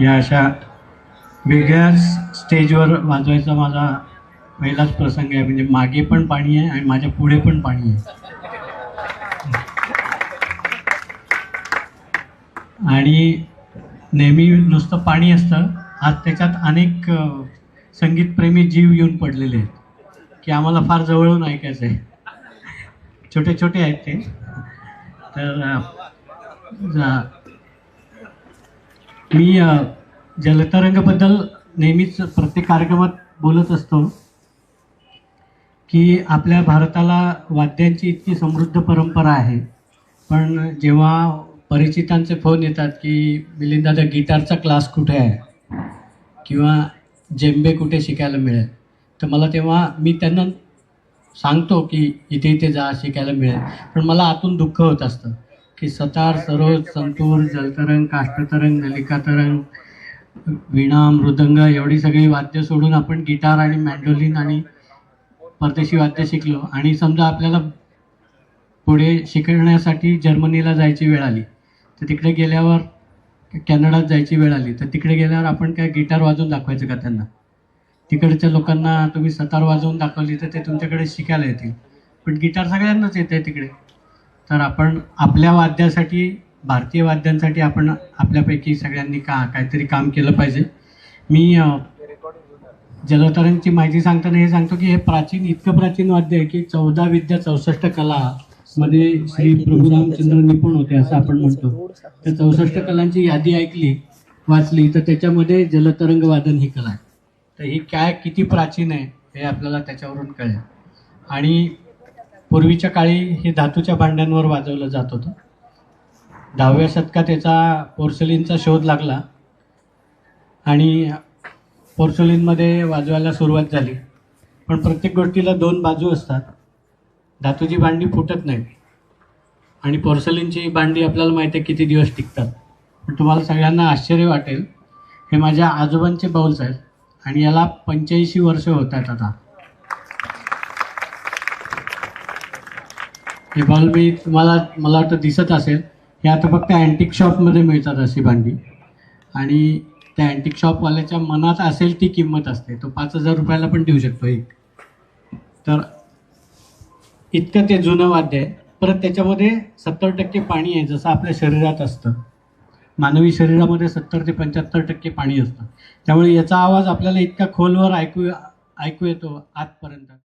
या अशा वेगळ्याच स्टेजवर वाजवायचा माझा पहिलाच प्रसंग आहे. म्हणजे मागे पण पाणी आहे आणि माझ्या पुढे पण पाणी आहे. आणि नेहमी नुसतं पाणी असतं. आज त्याच्यात अनेक संगीतप्रेमी जीव येऊन पडलेले आहेत. की आम्हाला फार जवळून ऐकायचं आहे छोटे छोटे आहेत ते. तर जा- मी जलतरंगबद्दल नेहमीच प्रत्येक कार्यक्रमात बोलत असतो की आपल्या भारताला वाद्यांची इतकी समृद्ध परंपरा आहे. पण जेव्हा परिचितांचे फोन येतात की मिलिंदाचा गिटारचा क्लास कुठे आहे? किंवा जेम्बे कुठे शिकायला मिळेल? तर मला तेव्हा मी त्यांना सांगतो की इथे इथे जा शिकायला मिळेल. पण मला आतून दुःख होत असतं. की सतार सरोज संतूर जलतरंग काष्टतरंग नलिकातरंग वीणा मृदंग एवढी सगळी वाद्य सोडून आपण गिटार आणि मॅन्डोलिन आणि परदेशी वाद्य शिकलो. आणि समजा आपल्याला पुढे शिकण्यासाठी जर्मनीला जायची वेळ आली तर तिकडे गेल्यावर कॅनडात जायची वेळ आली तर तिकडे गेल्यावर आपण काय गिटार वाजवून दाखवायचं का त्यांना? तिकडच्या लोकांना तुम्ही सतार वाजवून दाखवली तर ते तुमच्याकडे शिकायला येतील. पण गिटार सगळ्यांनाच येत आहे तिकडे. तर आपण आपल्या वाद्यासाठी भारतीय वाद्यांसाठी आपण आपल्यापैकी सगळ्यांनी का काहीतरी काम केलं पाहिजे. मी जलतरणची जलतरंगची माहिती सांगताना हे सांगतो की हे प्राचीन इतकं प्राचीन वाद्य आहे की चौदा विद्या चौसष्ट कला मध्ये श्री प्रभुरामचंद्र निपुण होते असं आपण म्हणतो. तर चौसष्ट कलांची यादी ऐकली वाचली तर त्याच्यामध्ये जलतरंग वादन ही कला आहे. तर ही काय किती प्राचीन आहे हे आपल्याला त्याच्यावरून कळेल. आणि पूर्वीच्या काळी हे धातूच्या भांड्यांवर वाजवलं जात होतं. दहाव्या शतकात याचा पोर्सलिनचा शोध लागला आणि पोर्सलिनमध्ये वाजवायला सुरुवात झाली. पण प्रत्येक गोष्टीला दोन बाजू असतात. धातूची भांडी फुटत नाही. आणि पोर्सलिनची भांडी आपल्याला माहिती आहे किती दिवस टिकतात. पण तुम्हाला सगळ्यांना आश्चर्य वाटेल. हे माझ्या आजोबांचे बाउल्स आहेत आणि याला पंच्याऐंशी वर्ष होत आहेत आता. हे बॉल मी तुम्हाला मला वाटतं दिसत असेल हे आता फक्त अँटिक शॉपमध्ये मिळतात अशी भांडी. आणि त्या अँटिक शॉपवाल्याच्या मनात असेल ती किंमत असते. तो पाच हजार रुपयाला पण देऊ शकतो एक. तर इतकं ते जुनं वाद्य आहे. परत त्याच्यामध्ये सत्तर टक्के पाणी आहे जसं आपल्या शरीरात असतं. मानवी शरीरामध्ये सत्तर ते पंच्याहत्तर टक्के पाणी असतं. त्यामुळे याचा आवाज आपल्याला इतका खोलवर ऐकू ऐकू येतो आतपर्यंत.